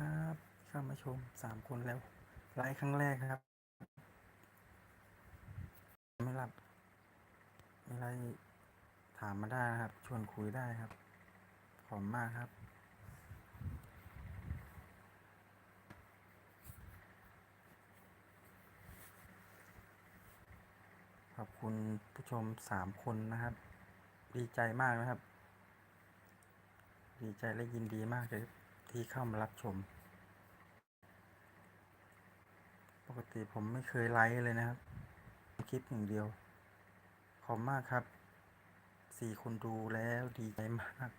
ครับเข้ามาชมสามคนแล้ว ไลฟ์ครั้งแรกครับ ไม่รับมีอะไรถามมาได้นะครับ ชวนคุยได้ครับ ขอบมากครับ ขอบคุณผู้ชมสามคนนะครับ ดีใจมากนะครับ ดีใจและยินดีมากเลย ที่เข้ามารับชม ปกติผมไม่เคยไลฟ์เลยนะครับ คลิปหนึ่างเดียว ขอบมากครับ สี่คนดูแล้วดีใจมาก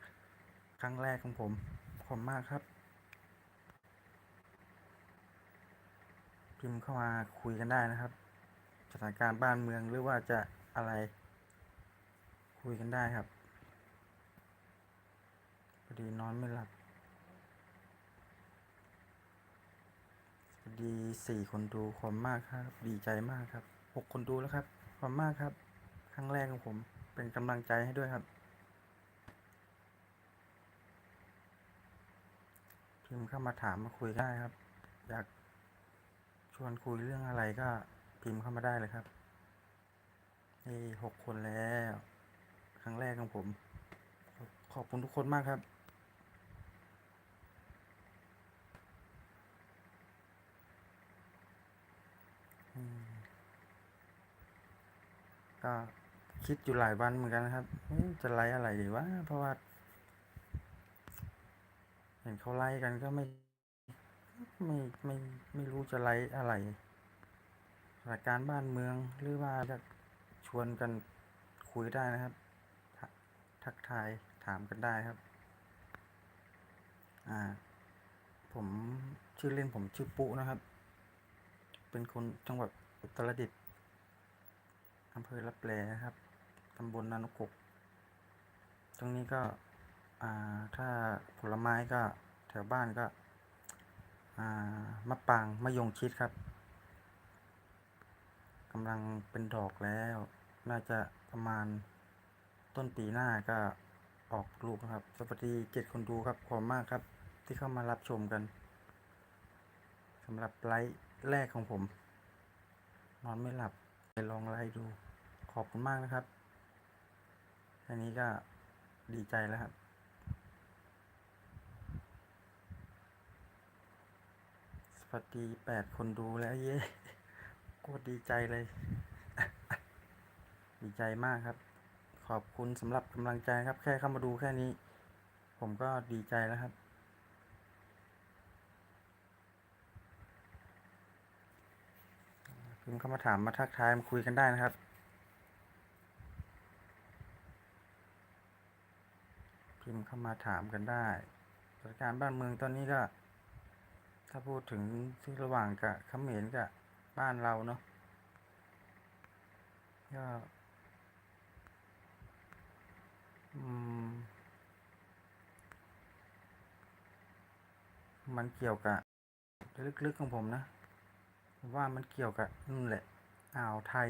ครั้งแรกของผม ขอบมากครับ พิมพ์เข้ามาคุยกันได้นะครับ สถานการณ์บ้านเมืองหรือว่าจะอะไร คุยกันได้ครับพอดีนอนไม่หลับพอ ดีสี่คนดูขอบคุณมากครับ ดีใจมากครับหกคนดูแล้วครับขอบคุณมากครับ ครั้งแรกของผมเป็นกำลังใจให้ด้วยครับ พิมพ์เข้ามาถามมาคุยได้ครับ อยากชวนคุยเรื่องอะไรก็พิมพ์เข้ามาได้เลยครับนี่หกคนแล้ว ครั้งแรกของผม ขอบคุณทุกคนมากครับ ก็คิดอยู่หลายวันเหมือนกันนะครับจะไลฟ์อะไรดีวะเพราะว่าเห็นเขาไลฟ์กันก็ไม่ไม่ไม่ไม่รู้จะไลฟ์อะไรสถานการณ์บ้านเมืองหรือว่าจะชวนกันคุยได้นะครับทักทักทายถามกันได้ครับ อ่า ผมชื่อเล่นผมชื่อปุ๊นะครับ เป็นคนจังหวัดอุตรดิตถ์ อำเภอรับแลนะครับตำบลนานกกตรงนี้ก็ถ้าผลไม้ก็แถวบ้านก็มะปางมะยงชิดครับกำลังเป็นดอกแล้ว น่าจะประมาณต้นปีหน้าก็ออกลูกครับ สวัสดีเจ็ดคนดูครับ ขอบมากครับ ที่เข้ามารับชมกันสำหรับไลฟ์แรกของผม นอนไม่หลับ ไปลองไลฟ์ดูขอบคุณมากนะครับแค่นี้ก็ดีใจแล้วครับสวัสดีแปดคนดูแล้วเย้โคตรดีใจเลย ดีใจมากครับ ขอบคุณสำหรับกำลังใจครับ แค่เข้ามาดูแค่นี้ ผมก็ดีใจแล้วครับ พิมพ์เข้ามาถามมาทักทายมาคุยกันได้นะครับ พิมพ์เข้ามาถามกันได้สถานการณ์บ้านเมืองตอนนี้ก็ ถ้าพูดถึงที่ระหว่างกับเขมรกับบ้านเราเนาะก็อืมมันเกี่ยวกับลึกๆของผมนะ ว่ามันเกี่ยวกับนู่นแหละอ่าวไทย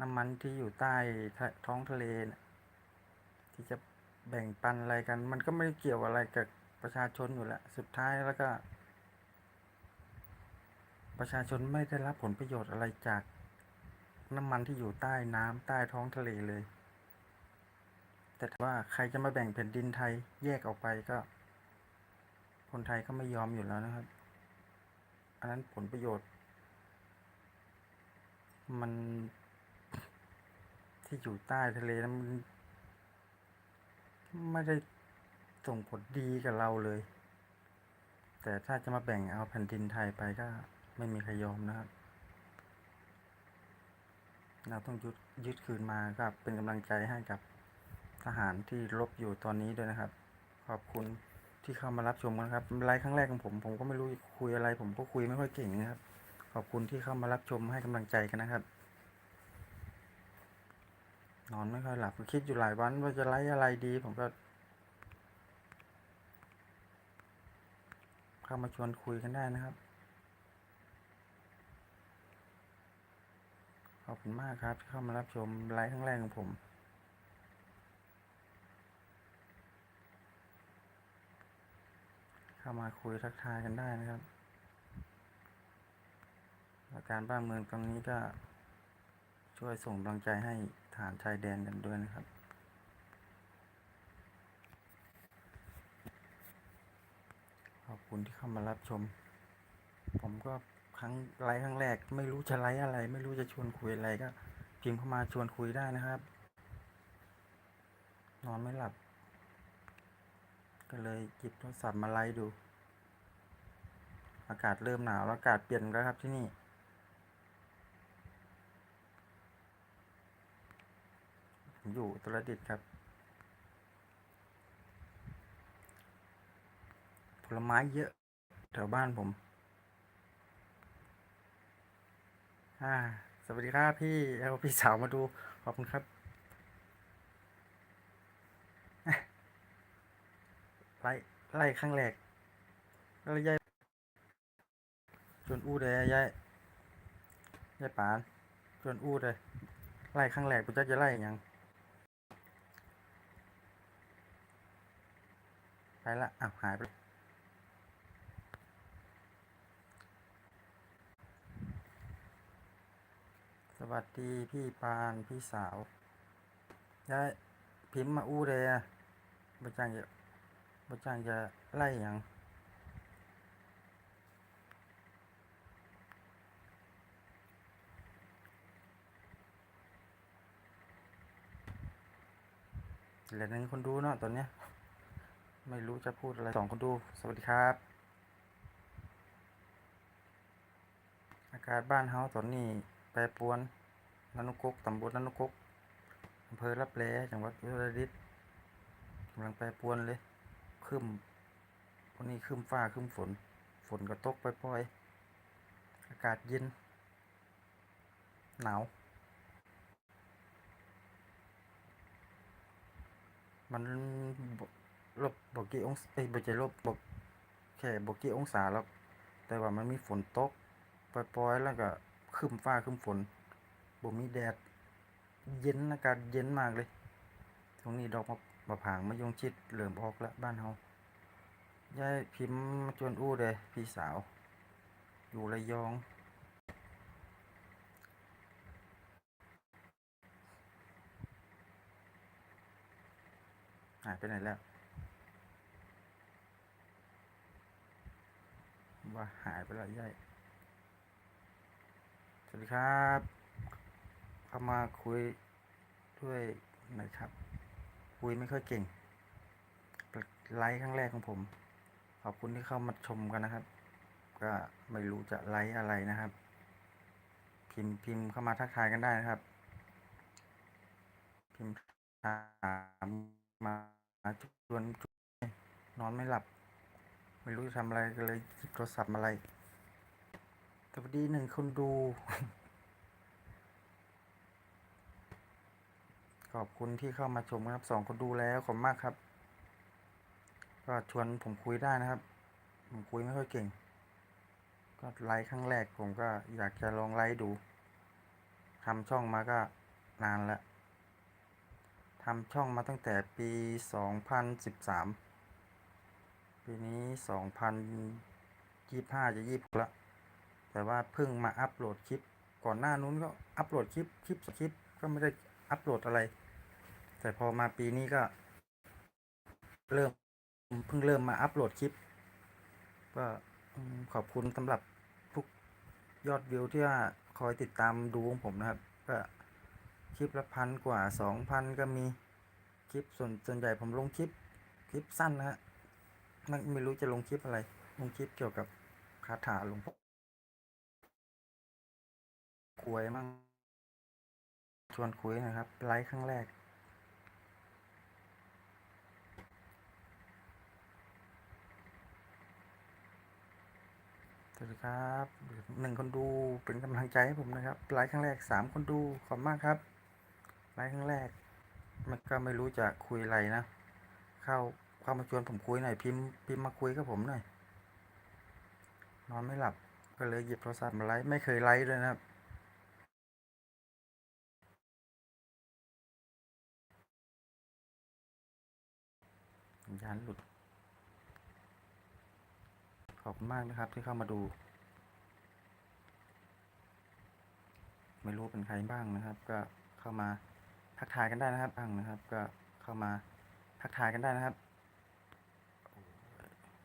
น้ำมันที่อยู่ใต้ท้องทะเลนะที่จะแบ่งปันอะไรกัน มันก็ไม่เกี่ยวอะไรกับประชาชนอยู่แล้วสุดท้ายแล้วก็ ประชาชนไม่ได้รับผลประโยชน์อะไรจากน้ำมันที่อยู่ใต้น้ำใต้ท้องทะเลเลย แต่ว่าใครจะมาแบ่งแผ่นดินไทยแยกออกไปก็ คนไทยก็ไม่ยอมอยู่แล้วนะครับ อันนั้นผลประโยชน์ มันที่อยู่ใต้ทะเลนั้นมันไม่ได้ส่งผลดีกับเราเลย แต่ถ้าจะมาแบ่งเอาแผ่นดินไทยไปก็ไม่มีใครยอมนะครับ เราต้องยึดยึดคืนมาก็เป็นกำลังใจให้กับทหารที่รบอยู่ตอนนี้ด้วยนะครับ ขอบคุณ ที่เข้ามารับชมกันครับไลฟ์ครั้งแรกของผม ผมก็ไม่รู้คุยอะไร ผมก็คุยไม่ค่อยเก่งนะครับ ขอบคุณที่เข้ามารับชมให้กำลังใจกันนะครับ นอนไม่ค่อยหลับคิดอยู่หลายวันว่าจะไลฟ์อะไรดี ผมก็เข้ามาชวนคุยกันได้นะครับ ขอบคุณมากครับที่เข้ามารับชมไลฟ์ครั้งแรกของผม เข้ามาคุยทักทายกันได้นะครับอาการบ้านเมืองตรงนี้ก็ช่วยส่งกำลังใจให้ฐานชายแดนกันด้วยนะครับขอบคุณที่เข้ามารับชม ผมก็ครั้งไลฟ์ครั้งแรก ไม่รู้จะไลฟ์อะไร ไม่รู้จะชวนคุยอะไรก็พิมพ์เข้ามาชวนคุยได้นะครับ นอนไม่หลับ ก็เลยหยิบโทรศัพท์มาไลฟ์ดู อากาศเริ่มหนาวอากาศเปลี่ยนแล้วครับที่นี่ผมอยู่ตรดิตครับ ผลไม้เยอะแถวบ้านผมอ่าสวัสดีครับพี่เอาพี่สาวมาดู ขอบคุณครับ ไล่ไล่ข้างแรกแล้วยายชวนอู้เลยยายยายปานชวนอู้เลยไล่ข้างแรกกูจะจะไล่ยังไปละอ้าวหายไปสวัสดีพี่ปานพี่สาวยายพิมพ์มาอู้เลยอะบ่จังจะ บ่จังจะไล่หยังเหลือหนึ่งคนดูเนาะตอนเนี้ย ไม่รู้จะพูดอะไรสองคนดู สวัสดีครับ อากาศบ้านเฮาตอนนี้แปรปรวนนันุกกตำบลนันุกกอำเภอรับแลจังหวัดอุตรดิตถ์กำลังแปรปรวนเลย ครึ้มวันนี้ครึ้มฟ้าครึ้มฝน ฝนก็ตกปล่อยๆอากาศเย็น หนาว มันลบบอกกี่องศาเอ้บ่ใช่ลบบอกแค่บอกกี่องศาแล้วแต่ว่ามันมีฝนตกปล่อยๆแล้วก็ครึ้มฟ้าครึ้มฝนบ่มีแดด เย็นอากาศเย็นมากเลย ตรงนี้ดอกมะ มะผางมะยงชิดเริ่มออกแล้วบ้านเฮายายพิมพ์มาชวนอู้เลยพี่สาว อยู่ระยองหายไปไหนแล้ว ว่าหายไปแล้วยายสวัสดีครับ เข้ามาคุยด้วยหน่อยครับ คุยไม่ค่อยเก่ง ไลฟ์ครั้งแรกของผม ขอบคุณที่เข้ามาชมกันนะครับ ก็ไม่รู้จะไลฟ์อะไรนะครับ พิมพ์พิมพ์เข้ามาทักทายกันได้นะครับ พิมพ์ถามมาชวนนอนไม่หลับ ไม่รู้จะทำอะไรก็เลยหยิบโทรศัพท์มาไลฟ์สวัสดีหนึ่งคนดู ขอบคุณที่เข้ามาชมครับสองคนดูแล้วขอบมากครับ ก็ชวนผมคุยได้นะครับ ผมคุยไม่ค่อยเก่ง ก็ไลฟ์ครั้งแรกผมก็อยากจะลองไลฟ์ดูทำช่องมาก็นานแล้วทำช่องมาตั้งแต่ปี 2013 ปีนี้ 2025 จะ26ละแต่ว่าเพิ่งมาอัปโหลดคลิป ก่อนหน้านู้นก็อัปโหลดคลิป คลิปสคลิปก็ไม่ได้อัปโหลดอะไร แต่พอมาปีนี้ก็ เริ่มเพิ่งเริ่มมาอัปโหลดคลิป ก็ขอบคุณสำหรับทุกยอดวิวที่ว่าคอยติดตามดูของผมนะครับ ก็คลิปละพันกว่าสองพันก็มีคลิปส่วนส่วนใหญ่ผมลงคลิปคลิปสั้นนะฮะไม่ไม่รู้จะลงคลิปอะไร ลงคลิปเกี่ยวกับคาถาหลวงพ่อกวยมั่งชวนคุยนะครับ ไลฟ์ครั้งแรก สวัสดีครับหนึ่งคนดูเป็นกำลังใจให้ผมนะครับไลฟ์ครั้งแรกสามคนดูขอบมากครับไลฟ์ครั้งแรก มันก็ไม่รู้จะคุยอะไรนะ เข้าเข้ามาชวนผมคุยหน่อยพิมพ์พิมพ์มาคุยกับผมหน่อยนอนไม่หลับก็เลยหยิบโทรศัพท์มาไลฟ์ไม่เคยไลฟ์เลยนะครับสัญญาณหลุด ขอบคุณมากนะครับที่เข้ามาดู ไม่รู้เป็นใครบ้างนะครับ ก็เข้ามาทักทายกันได้นะครับบ้างนะครับ ก็เข้ามาทักทายกันได้นะครับ